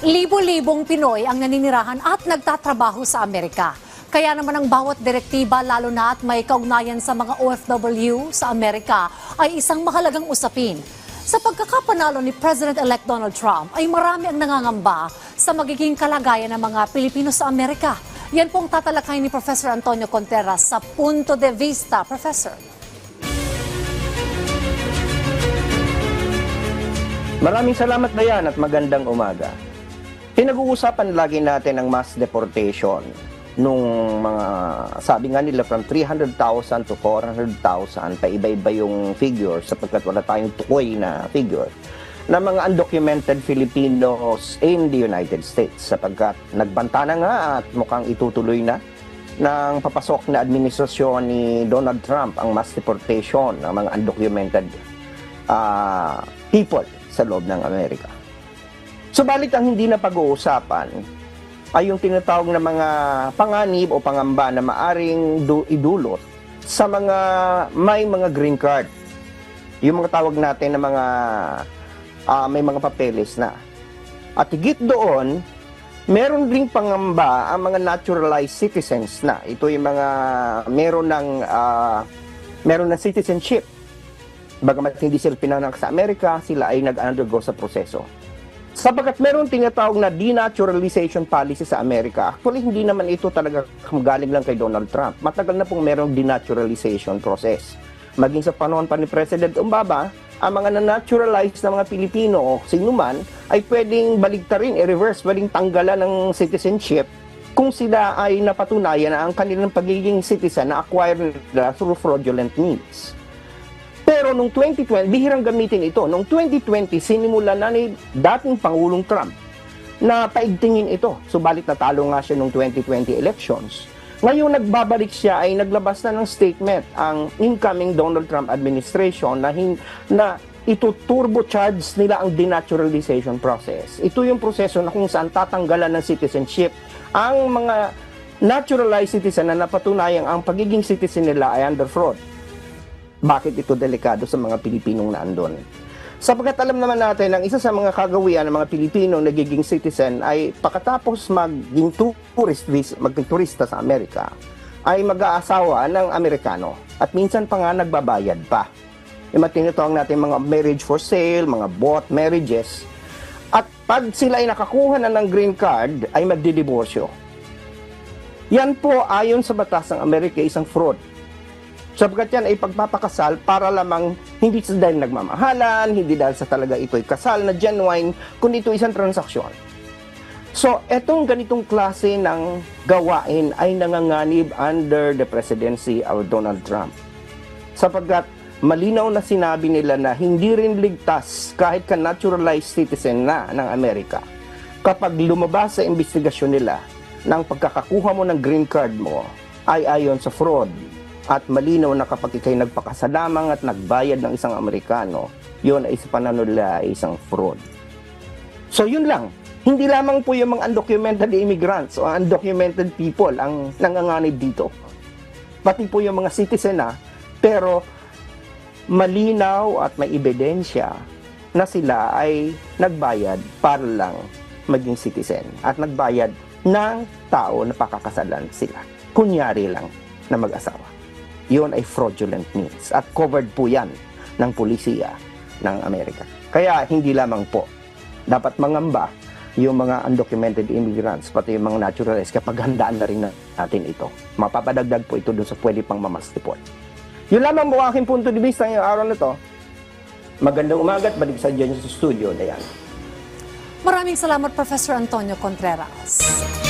Libo-libong Pinoy ang naninirahan at nagtatrabaho sa Amerika. Kaya naman ang bawat direktiba, lalo na at may kaugnayan sa mga OFW sa Amerika, ay isang mahalagang usapin. Sa pagkakapanalo ni President-elect Donald Trump, ay marami ang nangangamba sa magiging kalagayan ng mga Pilipino sa Amerika. Yan pong tatalakay ni Professor Antonio Contreras sa Punto de Vista. Professor. Maraming salamat Dayan at magandang umaga. Pinag-uusapan lagi natin ang mass deportation nung mga, sabi nga nila from 300,000 to 400,000, paiba-iba yung figure sapagkat wala tayong tukoy na figure na mga undocumented Filipinos in the United States sapagkat nagbanta na nga at mukhang itutuloy na ng papasok na administrasyon ni Donald Trump ang mass deportation ng mga undocumented ah, people sa loob ng Amerika. Subalit ang hindi na pag-uusapan ay yung tinatawag na mga panganib o pangamba na maaring du- idulot sa mga may mga green card. Yung mga tawag natin na mga ah, may mga papeles na. At higit doon, meron ding pangamba ang mga naturalized citizens na. Ito yung mga meron ng ah, meron ng citizenship bagamat hindi sila pinanganak sa Amerika, sila ay nag-undergo sa proseso. Sapagat meron tinatawag na denaturalization policy sa Amerika, actually hindi naman ito talaga galing lang kay Donald Trump. Matagal na pong merong denaturalization process. Maging sa panahon pa ni President Umbaba, ang mga na-naturalize na mga Pilipino o sinuman ay pwedeng baligtarin, i-reverse, pwedeng tanggalan ng citizenship kung sila ay napatunayan na ang kanilang pagiging citizen na acquire nila through fraudulent means. Pero nung 2020, bihirang gamitin ito. Nung 2020, sinimula na ni dating Pangulong Trump na paigtingin ito. Subalit natalo nga siya nung 2020 elections. Ngayon nagbabalik siya ay naglabas na ng statement ang incoming Donald Trump administration na, hin, na ito turbocharge nila ang denaturalization process. Ito yung proseso na kung saan tatanggalan ng citizenship ang mga naturalized citizen na napatunayang ang pagiging citizen nila ay under fraud bakit ito delikado sa mga Pilipinong naandun. Sapagkat alam naman natin, ang isa sa mga kagawian ng mga Pilipinong nagiging citizen ay pagkatapos maging tourist, maging turista sa Amerika, ay mag-aasawa ng Amerikano. At minsan pa nga nagbabayad pa. Yung tinatawag natin mga marriage for sale, mga bought marriages. At pag sila ay nakakuha na ng green card, ay magdidiborsyo. Yan po ayon sa batas ng Amerika isang fraud. Sapagkat yan ay pagpapakasal para lamang hindi sa dahil nagmamahalan, hindi dahil sa talaga ito'y kasal na genuine, kundi ito isang transaksyon. So, etong ganitong klase ng gawain ay nanganganib under the presidency of Donald Trump. Sapagkat malinaw na sinabi nila na hindi rin ligtas kahit ka naturalized citizen na ng Amerika kapag lumabas sa investigasyon nila ng pagkakakuha mo ng green card mo ay ayon sa fraud at malinaw na kapag ikay nagpakasalamang at nagbayad ng isang Amerikano, yun ay sa pananaw nila ay isang fraud. So yun lang. Hindi lamang po yung mga undocumented immigrants o undocumented people ang nanganganib dito. Pati po yung mga citizen na, pero malinaw at may ebidensya na sila ay nagbayad para lang maging citizen at nagbayad ng tao na pakakasalan sila. Kunyari lang na mag-asawa. Yun ay fraudulent means at covered po yan ng pulisiya ng Amerika. Kaya hindi lamang po dapat mangamba yung mga undocumented immigrants, pati yung mga naturalized, kapag handaan na rin natin ito. Mapapadagdag po ito dun sa pwede pang mamas report. Yun lamang po aking punto de vista ngayong araw na to. Magandang umaga at balik sa dyan sa studio. Dayan. Maraming salamat, Professor Antonio Contreras.